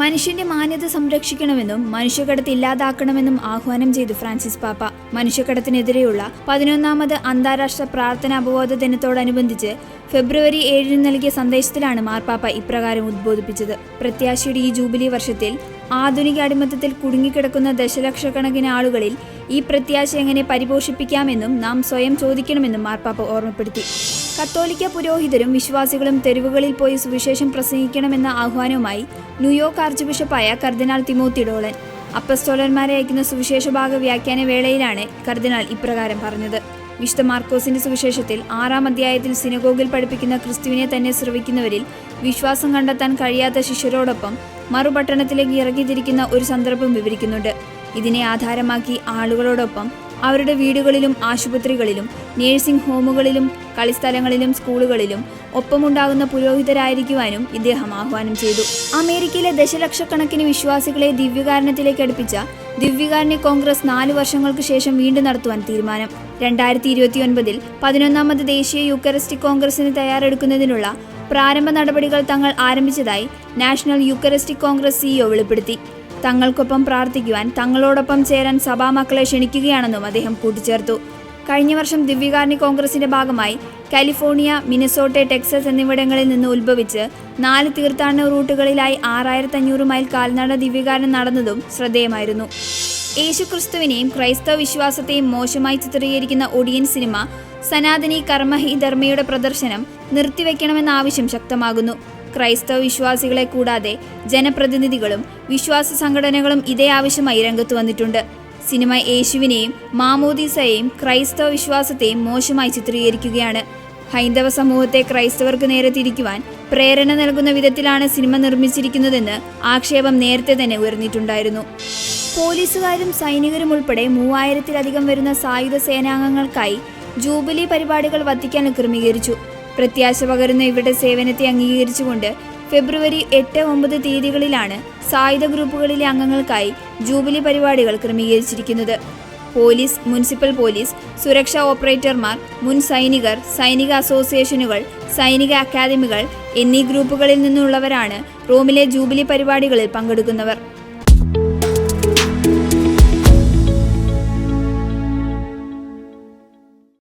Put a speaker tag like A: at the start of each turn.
A: മനുഷ്യന്റെ മാന്യത സംരക്ഷിക്കണമെന്നും മനുഷ്യക്കടത്ത് ഇല്ലാതാക്കണമെന്നും ആഹ്വാനം ചെയ്തു ഫ്രാൻസിസ് പാപ്പ. മനുഷ്യക്കടത്തിനെതിരെയുള്ള പതിനൊന്നാമത് അന്താരാഷ്ട്ര പ്രാർത്ഥന അപബോധ ദിനത്തോടനുബന്ധിച്ച് ഫെബ്രുവരി ഏഴിന് നൽകിയ സന്ദേശത്തിലാണ് മാർപ്പാപ്പ ഇപ്രകാരം ഉദ്ബോധിപ്പിച്ചത്. പ്രത്യാശയുടെ ഈ ജൂബിലി വർഷത്തിൽ ആധുനിക അടിമത്തത്തിൽ കുടുങ്ങിക്കിടക്കുന്ന ദശലക്ഷക്കണക്കിന് ആളുകളിൽ ഈ പ്രത്യാശ എങ്ങനെ പരിപോഷിപ്പിക്കാമെന്നും നാം സ്വയം ചോദിക്കണമെന്നും മാർപ്പാപ്പ ഓർമ്മപ്പെടുത്തി. കത്തോലിക്ക പുരോഹിതരും വിശ്വാസികളും തെരുവുകളിൽ പോയി സുവിശേഷം പ്രസംഗിക്കണമെന്ന ആഹ്വാനവുമായി ന്യൂയോർക്ക് ആർച്ച് ബിഷപ്പായ കർദിനാൾ തിമോത്തി ഡോളൻ അപ്പസ്തോലന്മാരെ അയക്കുന്ന സുവിശേഷ ഭാഗ വ്യാഖ്യാന വേളയിലാണ് കർദിനാൾ ഇപ്രകാരം പറഞ്ഞത്. വിശുദ്ധ മാർക്കോസിന്റെ സുവിശേഷത്തിൽ ആറാം അധ്യായത്തിൽ സിനഗോഗിൽ പഠിപ്പിക്കുന്ന ക്രിസ്തുവിനെ തന്നെ ശ്രവിക്കുന്നവരിൽ വിശ്വാസം കണ്ടെത്താൻ കഴിയാത്ത ശിഷ്യരോടൊപ്പം മറുപട്ടണത്തിലേക്ക് ഇറങ്ങിത്തിരിക്കുന്ന ഒരു സന്ദർഭം വിവരിക്കുന്നുണ്ട്. ഇതിനെ ആധാരമാക്കി ആളുകളോടൊപ്പം അവരുടെ വീടുകളിലും ആശുപത്രികളിലും നേഴ്സിംഗ് ഹോമുകളിലും കളിസ്ഥലങ്ങളിലും സ്കൂളുകളിലും ഒപ്പമുണ്ടാകുന്ന പുരോഹിതരായിരിക്കുവാനും ഇദ്ദേഹം ആഹ്വാനം ചെയ്തു. അമേരിക്കയിലെ ദശലക്ഷക്കണക്കിന് വിശ്വാസികളെ ദിവ്യകാരണത്തിലേക്ക് അടുപ്പിച്ച ദിവ്യകാരുണ്യ കോൺഗ്രസ് നാല് വർഷങ്ങൾക്ക് ശേഷം വീണ്ടും നടത്തുവാൻ തീരുമാനം. രണ്ടായിരത്തി ഇരുപത്തിയൊൻപതിൽ പതിനൊന്നാമത് ദേശീയ യുക്കറിസ്റ്റിക് കോൺഗ്രസിന് തയ്യാറെടുക്കുന്നതിനുള്ള പ്രാരംഭ നടപടികൾ തങ്ങൾ ആരംഭിച്ചതായി നാഷണൽ യുക്കറിസ്റ്റിക് കോൺഗ്രസ് സിഇഒ വെളിപ്പെടുത്തി. തങ്ങൾക്കൊപ്പം പ്രാർത്ഥിക്കുവാൻ തങ്ങളോടൊപ്പം ചേരാൻ സഭാമക്കളെ ക്ഷണിക്കുകയാണെന്നും അദ്ദേഹം കൂട്ടിച്ചേർത്തു. കഴിഞ്ഞ വർഷം ദിവ്യകാരുണ്യ കോൺഗ്രസിന്റെ ഭാഗമായി കാലിഫോർണിയ മിനസോട്ടെ ടെക്സസ് എന്നിവിടങ്ങളിൽ നിന്ന് ഉത്ഭവിച്ച് നാല് തീർത്ഥാടന റൂട്ടുകളിലായി ആറായിരത്തി അഞ്ഞൂറ് മൈൽ കാൽനട ദിവ്യകാരണം നടന്നതും ശ്രദ്ധേയമായിരുന്നു. യേശുക്രിസ്തുവിനെയും ക്രൈസ്തവ വിശ്വാസത്തെയും മോശമായി ചിത്രീകരിക്കുന്ന ഒടിയൻ സിനിമ സനാതനി കർമ്മഹി ധർമ്മയുടെ പ്രദർശനം നിർത്തിവെക്കണമെന്ന ആവശ്യം ശക്തമാകുന്നു. ക്രൈസ്തവ വിശ്വാസികളെ കൂടാതെ ജനപ്രതിനിധികളും വിശ്വാസ സംഘടനകളും ഇതേ ആവശ്യമായി രംഗത്ത് വന്നിട്ടുണ്ട്. സിനിമ യേശുവിനെയും മാമോദീസയെയും ക്രൈസ്തവ വിശ്വാസത്തെയും മോശമായി ചിത്രീകരിക്കുകയാണ്. ഹൈന്ദവ സമൂഹത്തെ ക്രൈസ്തവർക്ക് നേരെ തിരിക്കുവാൻ പ്രേരണ നൽകുന്ന വിധത്തിലാണ് സിനിമ നിർമ്മിച്ചിരിക്കുന്നതെന്ന് ആക്ഷേപം നേരത്തെ തന്നെ ഉയർന്നിട്ടുണ്ടായിരുന്നു. പോലീസുകാരും സൈനികരും ഉൾപ്പെടെ മൂവായിരത്തിലധികം വരുന്ന സായുധ സേനാംഗങ്ങൾക്കായി ജൂബിലി പരിപാടികൾ വത്തിക്കാൻ ക്രമീകരിച്ചു. പ്രത്യാശ പകരുന്ന ഇവരുടെ സേവനത്തെ അംഗീകരിച്ചുകൊണ്ട് ഫെബ്രുവരി എട്ട് ഒമ്പത് തീയതികളിലാണ് സായുധ ഗ്രൂപ്പുകളിലെ അംഗങ്ങൾക്കായി ജൂബിലി പരിപാടികൾ ക്രമീകരിച്ചിരിക്കുന്നത്. പോലീസ് മുനിസിപ്പൽ പോലീസ് സുരക്ഷാ ഓപ്പറേറ്റർമാർ മുൻ സൈനികർ സൈനിക അസോസിയേഷനുകൾ സൈനിക അക്കാദമികൾ എന്നീ ഗ്രൂപ്പുകളിൽ നിന്നുള്ളവരാണ് റോമിലെ ജൂബിലി പരിപാടികളിൽ പങ്കെടുക്കുന്നവർ.